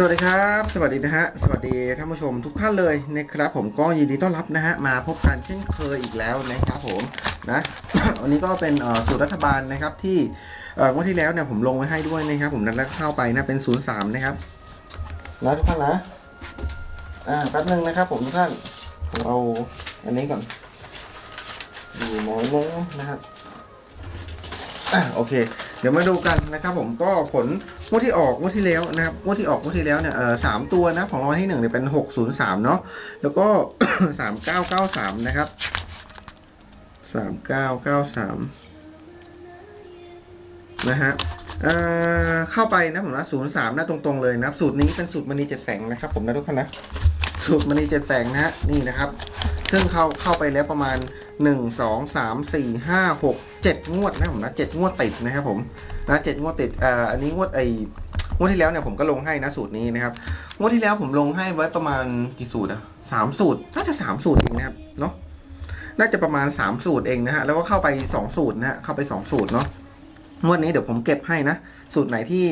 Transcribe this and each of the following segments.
สวัสดีครับ สวัสดีนะฮะ สวัสดีท่านผู้ชมทุกท่านเลยนะครับผมก็ยินดีต้อนรับนะฮะมาพบกันเช่นเคยอีกแล้วนะครับผมนะวันนี้ก็เป็นสูตรรัฐบาลนะครับที่เอ่อที่แล้วเนี่ยผมลงไว้ให้ด้วยนะครับผมนัดแล้วเข้าไปนะเป็น03นย์สามนะครับนะทุกท่านนะอ่าแป๊บนึงนะครับผมทุกท่านผมเอาอันนี้ก่อนดูหมอยนึงนะครับ อะโอเค เดี๋ยวมาดูกันนะครับผมก็ผลงวดที่ออกงวดที่แล้วนะครับงวดที่ออกงวดที่แล้วเนี่ยเออสามตัวนะของรางวัลที่หนึ่งเนี่ยเป็นหกศูนย์สามเนาะแล้วก็สามเก้าเก้าสามนะครับสามเก้าเก้าสามนะฮะเอ่อเข้าไปนะผมนะศูนย์สามนะตรงๆเลยนะครับ สูตรนี้เป็นสูตรมณีเจ็ดแสงนะครับผมนะทุกท่านนะสูตรมณีเจ็ดแสงนะฮะนี่นะครับ ซึ่งเข้าเข้าไปแล้วประมาณ 1 2 3 4 5 6 7งวดนะผมนะ7งวดติดนะครับผมนะ7งวดติดอ่ออันนี้งวดไองวดที่แล้วเนี่ยผมก็ลงให้นะสูตรนี้นะครับงวดที่แล้วผมลงให้ไว้ประมาณกี่สูตรอะสามสูตรน่าจะสามสูตรเองนะครับเนาะน่าจะประมาณ3สูตรเองนะฮะแล้วก็เข้าไป2สูตรนะฮะเข้าไป2สูตรเนาะงวดนี้เดี๋ยวผมเก็บให้นะสูตรไหนที่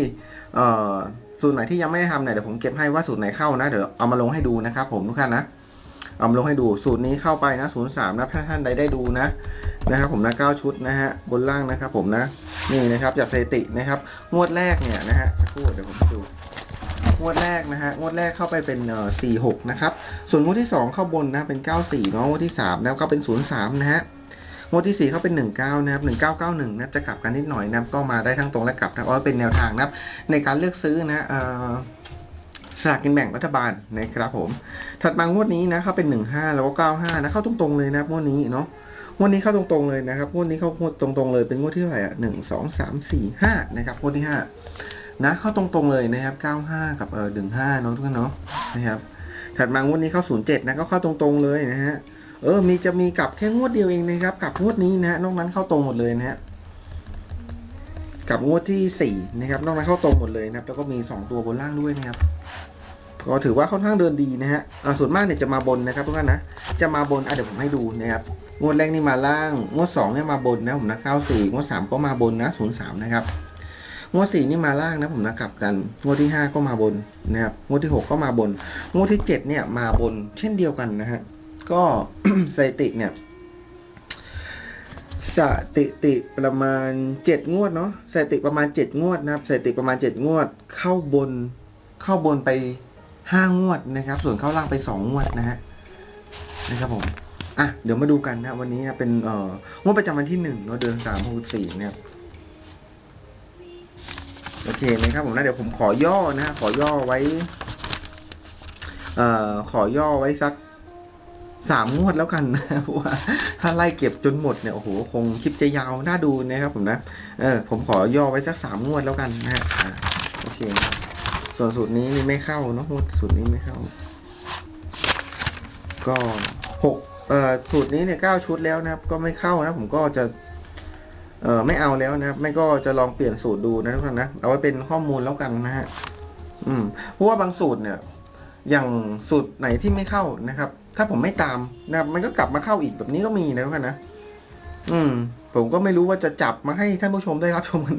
เอ่อสูตรไหนที่ยังไม่ได้ทำเนี่ยเดี๋ยวผมเก็บให้ว่าสูตรไหนเข้านะเดี๋ยวเอามาลงให้ดูนะครับผมทุกท่านนะ เอามาลงให้ดูสูตรนี้เข้าไปนะ03นะถ้าท่านใดได้ดูนะนะครับผมนะ9ชุดนะฮะบนล่างนะครับผมนะนี่นะครับจากสถิตินะครับงวดแรกเนี่ยนะฮะสักครู่เดี๋ยวผมดูงวดแรกนะฮะงวดแรกเข้าไปเป็นเอ่อ46นะครับส่วนงวดที่ 2 เข้าบนนะเป็น 94เนาะงวดที่3แล้วก็เป็น 03 นะฮะงวดที่ 4 เข้าเป็น 19 นะครับ 1991นะจะกลับกันนิดหน่อยนะก็มาได้ทั้งตรงและกลับนะเพราะเป็นแนวทางนะในการเลือกซื้อนะเอ่อ สลากกินแบ่งรัฐบาลนะครับผม ถัดมางวดนี้นะเข้าเป็น 15 แล้วก็ 95 นะเข้าตรงๆเลยนะงวดนี้เนาะงวดนี้เข้าตรงๆเลยนะครับงวดนี้เข้างวดตรงๆเลยเป็นงวดที่เท่าไหร่อะหนึ่งสองสามสี่ห้านะครับงวดที่ห้านะเข้าตรงๆเลยนะครับ95กับเออหนึ่งห้าเนาะทุกท่านเนาะนะครับถัดมางวดนี้เข้า07นะก็เข้าตรงๆเลยนะฮะเออมีจะมีกลับแค่งวดเดียวเองนะครับกลับงวดนี้นะฮะนอกนั้นเข้าตรงหมดเลยนะฮะกับงวดที่4นะครับนอกนั้นเข้าตรงหมดเลยนะครับแล้วก็มี2ตัวบนล่างด้วยนะครับ ก็ถือว่าค่อนข้างเดินดีนะฮะอ่าส่วนมากเนี่ยจะมาบนนะครับทุกท่านนะ จะมาบนอะเดี๋ยวผมให้ดูนะครับ งวดแรกนี่มาล่าง งวดสองเนี่ยมาบนนะผมนะเก้าสี่งวดสามก็มาบนนะศูนย์สามนะครับ งวดสี่นี่มาล่างนะผมนะกลับกัน งวดที่ห้าก็มาบนนะครับ งวดที่หกก็มาบน งวดที่เจ็ดเนี่ยมาบนเช่นเดียวกันนะฮะ ก็สถิติเนี่ยสถิติประมาณเจ็ดงวดเนาะสถิติประมาณเจ็ดงวดนะครับสถิติประมาณเจ็ดงวดเข้าบนเข้าบนไป ห้างวดนะครับ ส่วนเข้าล่างไปสองงวดนะฮะนะครับผมอะเดี๋ยวมาดูกันนะวันนี้นะเป็นเอ่องวดประจำวันที่หนึ่งเนาะเดือนสามหกสี่เนะครับโอเคนะครับผมนะเดี๋ยวผมขอย่อนะฮะขอย่อไว้ เอ่อขอย่อไว้สักสามงวดแล้วกันนะเพราะว่าถ้าไล่เก็บจนหมดเนี่ยโอ้โหคงคลิปจะยาวน่าดูนะครับผมนะเออผมขอย่อไว้สักสามงวดแล้วกันนะฮะอะโอเคนะครับ ส่วนสูตรนี้นี่ไม่เข้าเนาะสูตรนี้ไม่เข้า ก็หกเอ่อสูตรนี้เนี่ยเก้าชุดแล้วนะครับ ก็ไม่เข้านะ ผมก็จะ เอ่อไม่เอาแล้วนะครับ ไม่ก็จะลองเปลี่ยนสูตรดูนะทุกท่านนะเอาไว้เป็นข้อมูลแล้วกันนะฮะอืมเพราะว่าบางสูตรเนี่ย อย่างสูตรไหนที่ไม่เข้านะครับ ถ้าผมไม่ตามนะครับ มันก็กลับมาเข้าอีกแบบนี้ก็มีนะทุกท่านนะ อืม ผมก็ไม่รู้ว่าจะจับมาให้ท่านผู้ชมได้รับชมกัน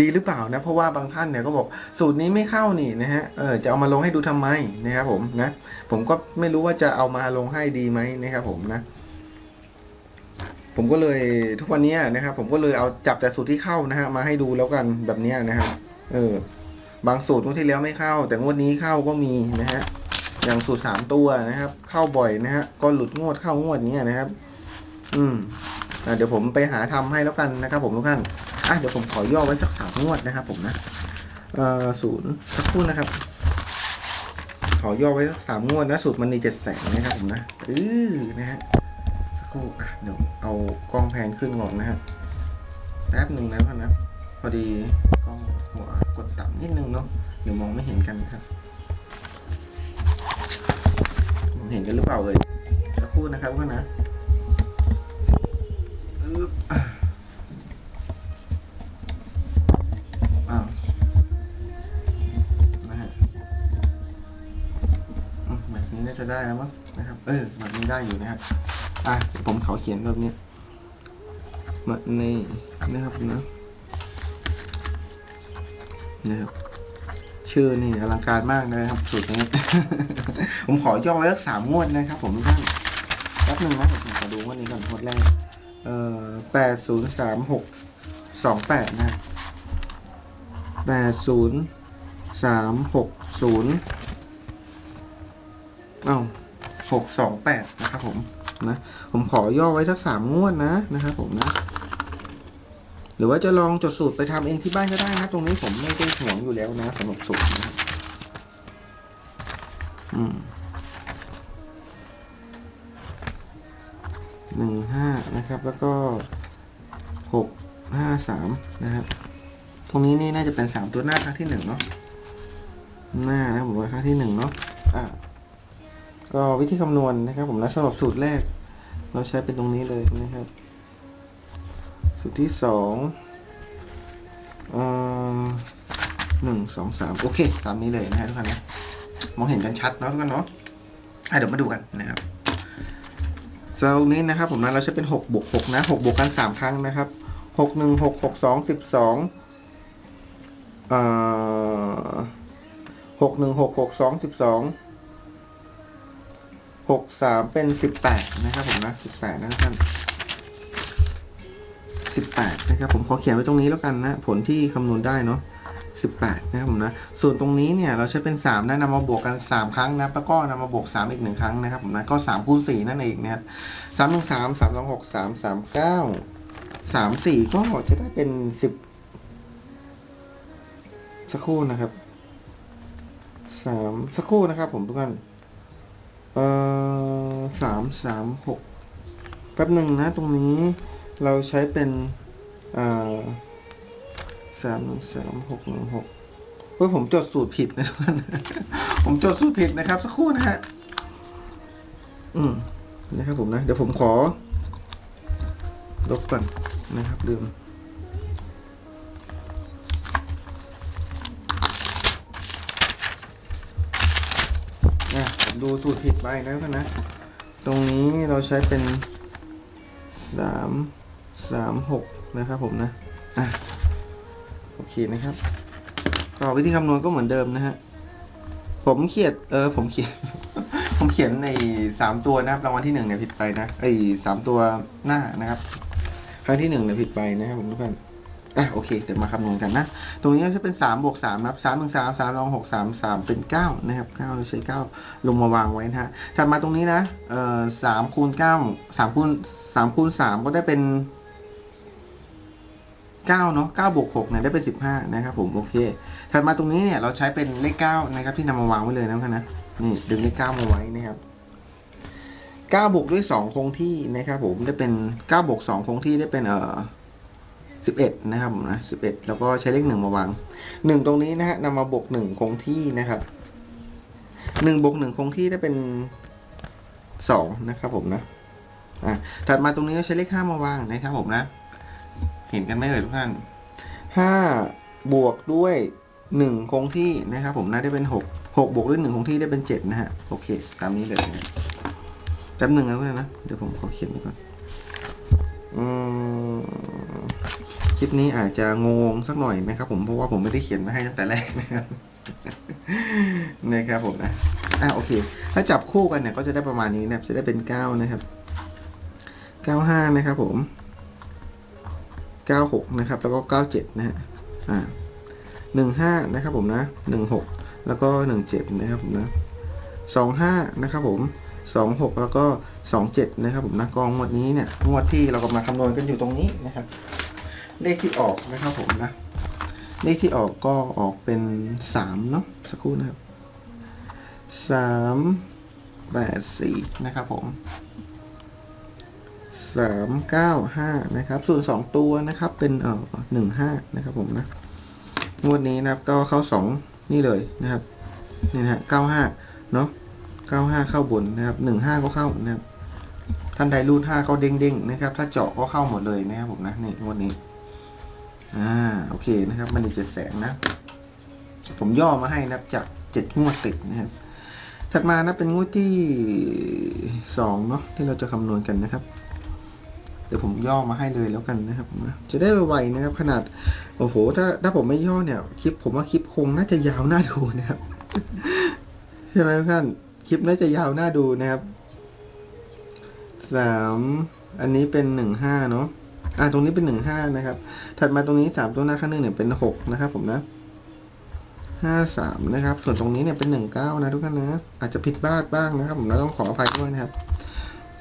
ดีหรือเปล่านะ เพราะว่าบางท่านเนี่ยก็บอกสูตรนี้ไม่เข้านี่นะฮะเออจะเอามาลงให้ดูทำไมนะครับผมนะ ผมก็ไม่รู้ว่าจะเอามาลงให้ดีไหมนะครับผมนะผมก็เลยทุกวันนี้นะครับ ผมก็เลยเอาจับแต่สูตรที่เข้านะฮะมาให้ดูแล้วกันแบบนี้นะครับเออ บางสูตรงวดที่แล้วไม่เข้า แต่งวดนี้เข้าก็มีนะฮะอย่างสูตรสามตัวนะครับ เข้าบ่อยนะฮะก็หลุดงวดเข้างวดนี้นะครับ อืม เดี๋ยวผมไปหาทำให้แล้วกันนะครับ ผมทุกท่านอะเดี๋ยวผมขอย่อไว้สักสามงวดนะครับ ผมนะเอ่อศูนย์สักครู่นะครับ ขอย่อไว้สักสามงวดนะสูตรมันนีเจ็ดแสงนะครับผมนะอือนะฮะสักครู่อะเดี๋ยวเอากล้องแพนขึ้นก่อนนะฮะแป๊บหนึ่งนะท่านนะพอดีกล้องหัวกดต่ำนิดนึงเนาะเดี๋ยวมองไม่เห็นกันนะครับมองเห็นกันหรือเปล่าเลยสักครู่นะครับทุกท่านนะ อ้าวนะฮะอืมแบบนี้น่าจะได้แล้วมั้งนะครับ เออแบบนี้ได้อยู่นะครับอะเดี๋ยวผมเขาเขียนแบบนี้มาในนะครับนะนะครับชื่อนี่อลังการมากนะครับสูตรนี้ ผมขอย่อไว้สักสามงวดนะครับ ผมทุกท่านแป๊บนึงนะผมขอดูงวดนี้ก่อนงวดแรก เอ่อแปดศูนย์สามหกสองแปดนะแปดศูนย์สามหกศูนย์เอ้าหกสองแปดนะครับผมนะผมขอย่อไว้สักสามงวดนะนะครับผมนะหรือว่าจะลองจดสูตรไปทำเองที่บ้านก็ได้นะ ตรงนี้ผมไม่ได้ห่วงอยู่แล้วนะสำหรับสูตรนะอืม หนึ่งห้านะครับ แล้วก็หกห้าสามนะครับ ตรงนี้นี่น่าจะเป็นสามตัวหน้าครั้งที่หนึ่งเนาะหน้านะผมว่าครั้งที่หนึ่งเนาะอะก็วิธีคำนวณนะครับ ผมนะสำหรับสูตรแรก เราใช้เป็นตรงนี้เลยนะครับ สูตรที่สองเอ่อหนึ่งสองสามโอเค ตามนี้เลยนะฮะทุกท่านนะมองเห็นกันชัดเนาะทุกท่านเนาะอะเดี๋ยวมาดูกันนะครับ สำหรับตรงนี้นะครับผมนะเราใช้เป็นหกบวกหกนะหกบวกกันสามครั้งนะครับหกหนึ่งหกหกสองสิบสองเอ่อหกหนึ่งหกหกสองสิบสองหกสามเป็นสิบแปดนะครับผมนะสิบแปดนะท่านสิบแปดนะครับผมขอเขียนไว้ตรงนี้แล้วกันนะ ผลที่คำนวณได้เนาะ สิบแปดนะครับผมนะ ส่วนตรงนี้เนี่ยเราใช้เป็นสามนะนำมาบวกกันสามครั้งนะแล้วก็นำมาบวกสามอีกหนึ่งครั้งนะครับผมนะก็สามคูณสี่นั่นเองนะครับสามหนึ่งสามสามสองหกสามสามเก้าสามสี่ก็จะได้เป็นสิบสักครู่นะครับสามสักครู่นะครับผมทุกท่านเอ่อสามสามหกแป๊บหนึ่งนะตรงนี้เราใช้เป็นอ่า สามหนึ่งสามหกหนึ่งหกเฮ้ยผมจดสูตรผิดนะทุกท่านผมจดสูตรผิดนะครับ สักครู่นะฮะอืมนะครับผมนะ เดี๋ยวผมขอลบก่อนนะครับลืมอะผมดูสูตรผิดไปนะทุกท่านนะ ตรงนี้เราใช้เป็นสามสามหกนะครับผมนะ อะ เคนะครับ ก็วิธีคำนวณก็เหมือนเดิมนะฮะ ผมเขียนเออผมเขียน ผมเขียนในสามตัวนะครับรางวัลที่หนึ่งเนี่ยผิดไปนะไอ้สามตัวหน้านะครับ ครั้งที่หนึ่งเนี่ยผิดไปนะครับผมทุกท่านอะโอเคเดี๋ยวมาคำนวณกันนะ ตรงนี้ก็จะเป็นสามบวกสามนะครับสามหนึ่งสามสามรองหกสามสามเป็นเก้านะครับเก้าเราใช้เก้าลงมาวางไว้นะฮะถัดมาตรงนี้นะเอ่อสามคูณเก้าสามคูณสามคูณสามก็ได้เป็น เก้าเนาะเก้าบวกหกเนี่ยได้เป็นสิบห้านะครับผมโอเค ถัดมาตรงนี้เนี่ยเราใช้เป็นเลขเก้านะครับที่นำมาวางไว้เลยนะครับนะนี่ดึงเลขเก้ามาไว้นะครับเก้าบวกด้วยสองคงที่นะครับผมได้เป็นเก้าบวกสองคงที่ได้เป็นเอ่อสิบเอ็ดนะครับผมนะสิบเอ็ดแล้วก็ใช้เลขหนึ่งมาวางหนึ่งตรงนี้นะฮะนำมาบวกหนึ่งคงที่นะครับหนึ่งบวกหนึ่งคงที่ได้เป็นสองนะครับผมนะอะถัดมาตรงนี้ก็ใช้เลขห้ามาวางนะครับผมนะ เห็นกันไหมเอ่ยทุกท่านห้าบวกด้วยหนึ่งคงที่นะครับ ผมนะได้เป็นหกหกบวกด้วยหนึ่งคงที่ได้เป็นเจ็ดนะฮะโอเค ตามนี้เลยนะจำหนึ่งเพื่อนนะเดี๋ยวผมขอเขียนไว้ก่อนอคลิปนี้อาจจะงงสักหน่อยนะครับ ผมเพราะว่าผมไม่ได้เขียนมาให้ตั้งแต่แรกนะครับนะครับผมนะอะโอเค ถ้าจับคู่กันเนี่ยก็จะได้ประมาณนี้นะครับ จะได้เป็นเก้านะครับเก้าห้านะครับผม เก้าหกนะครับ แล้วก็เก้าเจ็ดนะฮะ อ่าหนึ่งห้านะครับผมนะหนึ่งหกแล้วก็หนึ่งเจ็ดนะครับผมนะสองห้านะครับผมสองหกแล้วก็สองเจ็ดนะครับผมนะกองงวดนี้เนี่ยงวดที่เรากำลังคำนวณกันอยู่ตรงนี้นะครับ เลขที่ออกนะครับผมนะ เลขที่ออกก็ออกเป็นสามเนาะสักครู่นะครับสามแปดสี่นะครับผม สามเก้าห้านะครับ ส่วนสองตัวนะครับ เป็นเอ่อหนึ่งห้านะครับผมนะ งวดนี้นะครับก็เข้าสองนี่เลยนะครับ นี่นะฮะเก้าห้าเนาะเก้าห้าเข้าบนนะครับหนึ่งห้าก็เข้านะครับ ท่านใดรูดห้าก็เด้งเด้งๆนะครับ ถ้าเจาะก็เข้าหมดเลยนะครับผมนะ นี่งวดนี้ อ่า โอเคนะครับ มันเจ็ดแสนนะ ผมย่อมาให้นะครับจากเจ็ดงวดติดนะครับถัดมานะเป็นงวดที่สองเนาะที่เราจะคำนวณกันนะครับ เดี๋ยวผมย่อมาให้เลยแล้วกันนะครับผมนะจะได้ไวๆนะครับ ขนาดโอ้โหถ้าถ้าผมไม่ย่อเนี่ยคลิปผมว่าคลิปคงน่าจะยาวน่าดูนะครับใช่ไหมทุกท่านคลิปน่าจะยาวน่าดูนะครับสามอันนี้เป็นหนึ่งห้าเนาะอ่าตรงนี้เป็นหนึ่งห้านะครับ ถัดมาตรงนี้สามตัวหน้าข้างหนึ่งเนี่ยเป็นหกนะครับ ผมนะห้าสามนะครับ ส่วนตรงนี้เนี่ยเป็นหนึ่งเก้านะทุกท่านนะอาจจะผิดพลาดบ้างนะครับ ผมนะต้องขออภัยด้วยนะครับ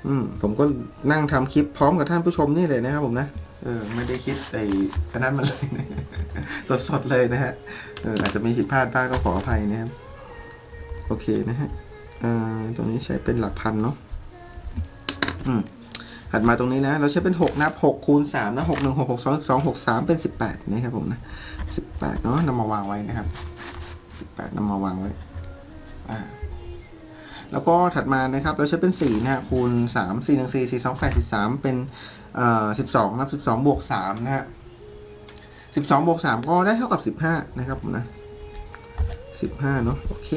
อืมผมก็นั่งทำคลิปพร้อมกับท่านผู้ชมนี่เลยนะครับผมนะ เออ ไม่ได้คิดไอ้อันนั้นมาเลยนะสดๆเลยนะฮะ เอออาจจะมีผิดพลาดบ้างก็ขออภัยนะครับ โอเคนะฮะเอ่อตรงนี้ใช้เป็นหลักพันเนาะ อืมถัดมาตรงนี้นะ เราใช้เป็นหกนับหกคูณสามนะหกหนึ่งหกหกสองสองหกสามเป็นสิบแปดนะครับผมนะสิบแปดเนาะนำมาวางไว้นะครับสิบแปดนำมาวางไว้ อ่า แล้วก็ถัดมานะครับเราใช้เป็นสี่นะฮะคูณสามสี่หนึ่งสี่สี่สองแปดสี่สามเป็นเอ่อสิบสองนับสิบสองบวกสามนะฮะสิบสองบวกสามก็ได้เท่ากับสิบห้านะครับผมนะสิบห้าเนาะโอเค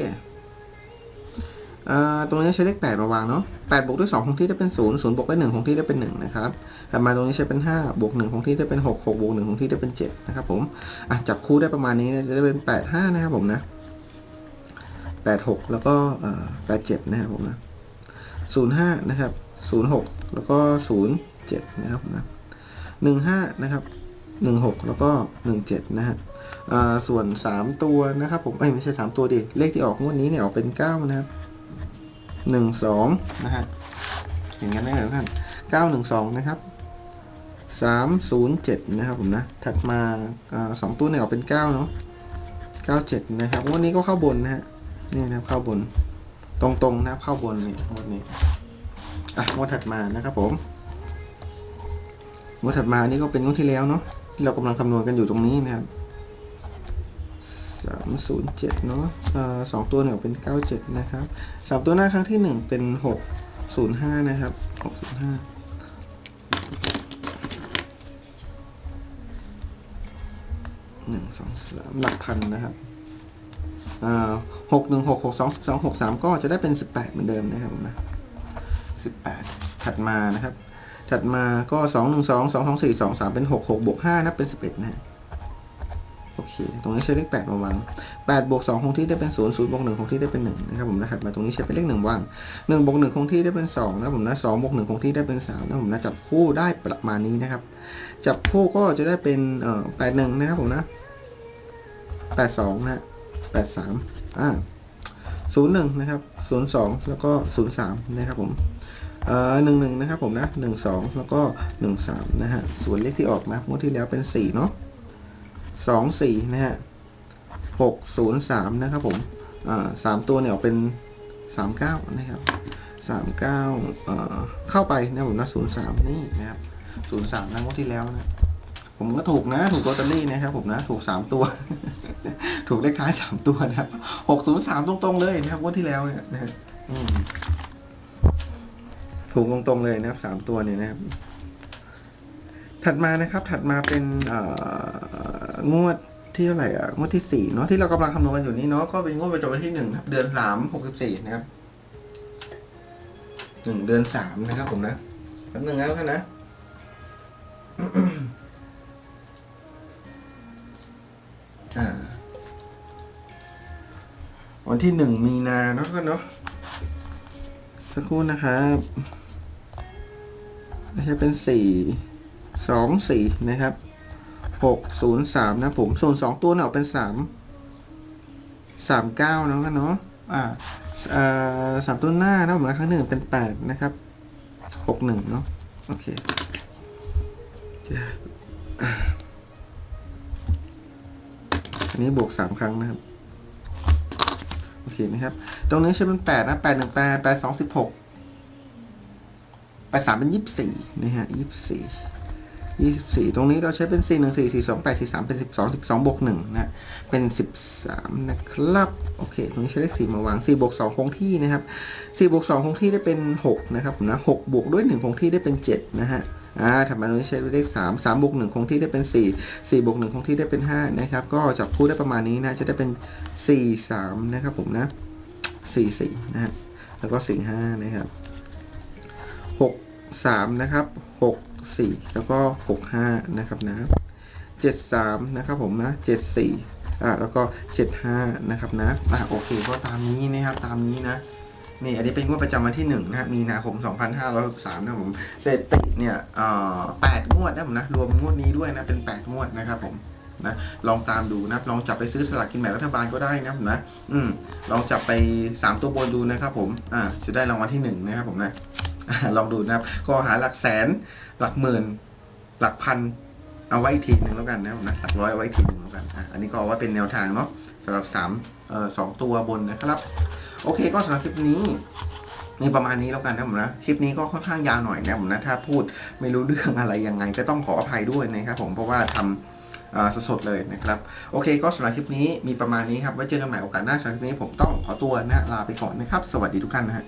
เอ่อตรงนี้ใช้เลขแปดมาวางเนาะแปดบวกด้วยสองคงที่ได้เป็นศูนย์ศูนย์บวกด้วยหนึ่งคงที่ได้เป็นหนึ่งนะครับถัดมาตรงนี้ใช้เป็นห้าบวกหนึ่งคงที่ได้เป็นหกหกบวกหนึ่งคงที่ได้เป็นเจ็ดนะครับผมอะจับคู่ได้ประมาณนี้จะได้เป็นแปดห้านะครับผมนะ แปดหกแล้วก็เอ่อแปดเจ็ดนะครับผมนะศูนย์ห้านะครับศูนย์หกแล้วก็ศูนย์เจ็ดนะครับผมนะหนึ่งห้านะครับหนึ่งหกแล้วก็หนึ่งเจ็ดนะฮะส่วนสามตัวนะครับผมเอ้ยไม่ใช่สามตัวดิ เลขที่ออกงวดนี้เนี่ยออกเป็นเก้านะครับหนึ่งสองนะฮะอย่างนั้นนะครับท่านเก้าหนึ่งสองนะครับสามศูนย์เจ็ดนะครับผมนะ ถัดมาาสองตัวเนี่ยออกเป็นเก้าเนาะเก้าเจ็ดนะครับงวันนี้ก็เข้าบนนะฮะ นี่นะครับเข้าบน ตรงๆนะครับเข้าบนนี่งวดนี้อะงวดถัดมานะครับผมงวดถัดมานี่ก็เป็นงวดที่แล้วเนาะที่เรากำลังคำนวณกันอยู่ตรงนี้นะครับสามศูนย์เจ็ดเนาะเอ่อสองตัวเนี่ยเป็นเก้าเจ็ดนะครับสามตัวหน้าครั้งที่หนึ่งเป็นหกศูนย์ห้านะครับหกศูนย์ห้าหนึ่งสองสามหลักพันนะครับ หกหนึ่งหกหกสองสองหกสามก็จะได้เป็นสิบแปดเหมือนเดิมนะครับผมนะสิบแปดถัดมานะครับ ถัดมาก็สองหนึ่งสองสองสองสี่สองสามเป็นหกหกบวกห้านับเป็นสิบเอ็ดนะฮะโอเค ตรงนี้ใช้เลขแปดมาวางแปดบวกสองคงที่ได้เป็นศูนย์ศูนย์บวกหนึ่งคงที่ได้เป็นหนึ่งนะครับผมนะถัดมาตรงนี้ใช้เป็นเลขหนึ่งวางหนึ่งบวกหนึ่งคงที่ได้เป็นสองนะผมนะสองบวกหนึ่งคงที่ได้เป็นสามนะผมนะจับคู่ได้ประมาณนี้นะครับ จับคู่ก็จะได้เป็นเอ่อแปดหนึ่งนะครับผมนะแปดสองนะ แปดสามอ่าศูนย์หนึ่งนะครับศูนย์สองแล้วก็ศูนย์สามนะครับผมเอ่อหนึ่งหนึ่งนะครับผมนะหนึ่งสองแล้วก็หนึ่งสามนะฮะส่วนเลขที่ออกนะงวดที่แล้วเป็นสี่เนาะสองสี่นะฮะหกศูนย์สามนะครับผมอ่าสามตัวเนี่ยออกเป็นสามเก้านะครับสามเก้าเอ่อเข้าไปนะผมนะศูนย์สามนี่นะครับศูนย์สามนะงวดที่แล้วนะ ผมก็ถูกนะ ถูกลอตเตอรี่นะครับผมนะถูกสามตัว ถูกเลขท้ายสามตัวนะครับหกศูนย์สามตรงๆเลยนะครับงวดที่แล้วเนี่ยนะถูกตรงๆเลยนะครับสามตัวเนี่ยนะครับ ถัดมานะครับ ถัดมาเป็นงวดที่เท่าไหร่อะงวดที่สี่เนาะที่เรากำลังคำนวณกันอยู่นี้เนาะก็เป็นงวดประจำวันที่หนึ่งครับเดือนสามหกสิบสี่นะครับหนึ่งเดือนสามนะครับผมนะแป๊บนึงแล้วกันนะ วันที่หนึ่งมีนาเนาะก็เนาะสักครู่นะครับไม่ใช่เป็นสี่สองสี่นะครับหกศูนย์สามนะผมส่วนสองตัวเนี่ยออกเป็นสามสามเก้าเนาะกันเนาะอ่าสามตัวหน้านะผมนครั้งหนึ่งเป็นแปดนะครับหกหนึ่งเนาะโอเคอันนี้บวกสามครั้งนะครับ อเคนะครับ ตรงนี้ใช้เป็นแปดนะแปดหนึ่งแปดแปดสองสิบหกแปดสามเป็นยี่สิบสี่นะฮะยี่สิบสี่ยี่สิบสี่ตรงนี้เราใช้เป็นสี่หนึ่งสี่สี่สองแปดสี่สามเป็นสิบสองสิบสองบวกหนึ่งนะเป็นสิบสามนะครับโอเคตรงนี้ใช้เลขสี่มาวางสี่บวกสองคงที่นะครับสี่บวกสองคงที่ได้เป็นหกนะครับนะหกบวกด้วยหนึ่งคงที่ได้เป็นเจ็ดนะฮะ อ่าถัดมาตรงนี้ใช้เลขสามสามบวกหนึ่งคงที่ได้เป็นสี่สี่บวกหนึ่งคงที่ได้เป็นห้านะครับก็จับคู่ได้ประมาณนี้นะจะได้เป็นสี่สามนะครับผมนะสี่สี่นะฮะแล้วก็สี่ห้านะครับหกสามนะครับหกสี่แล้วก็หกห้านะครับนะเจ็ดสามนะครับผมนะเจ็ดสี่อ่าแล้วก็เจ็ดห้านะครับนะอ่าโอเคก็ตามนี้นะครับตามนี้นะ นี่อันนี้เป็นงวดประจำวันที่1นะฮะมีนาคม 2563นะผมสถิติเนี่ยแปดงวดนะผมนะรวมงวดนี้ด้วยนะเป็น 8 งวดนะครับผมนะลองตามดูนะลองจับไปซื้อสลากกินแบ่งรัฐบาลก็ได้นะผมนะอืมลองจับไป 3 ตัวบนดูนะครับผมอ่าจะได้รางวัลที่1นะครับผมนะลองดูนะครับก็หาหลักแสนหลักหมื่น หลักพันเอาไว้ทีหนึ่งแล้วกันนะผมนะหลักร้อยเอาไว้ทีหนึ่งแล้วกันอะอันนี้ก็เอาไว้เป็นแนวทางเนาะสำหรับ3เอ่อสองตัวบนนะครับ โอเคก็สำหรับคลิปนี้มีประมาณนี้แล้วกันนะผมนะ คลิปนี้ก็ค่อนข้างยาวหน่อยนะผมนะ ถ้าพูดไม่รู้เรื่องอะไรยังไง ก็ต้องขออภัยด้วยนะครับผมเพราะว่าทำเอ่อสดๆเลยนะครับ โอเคก็สำหรับคลิปนี้มีประมาณนี้ครับ ไว้เจอกันใหม่โอกาสหน้าสำหรับคลิปนี้ผมต้องขอตัวนะลาไปก่อนนะครับ สวัสดีทุกท่านนะฮะ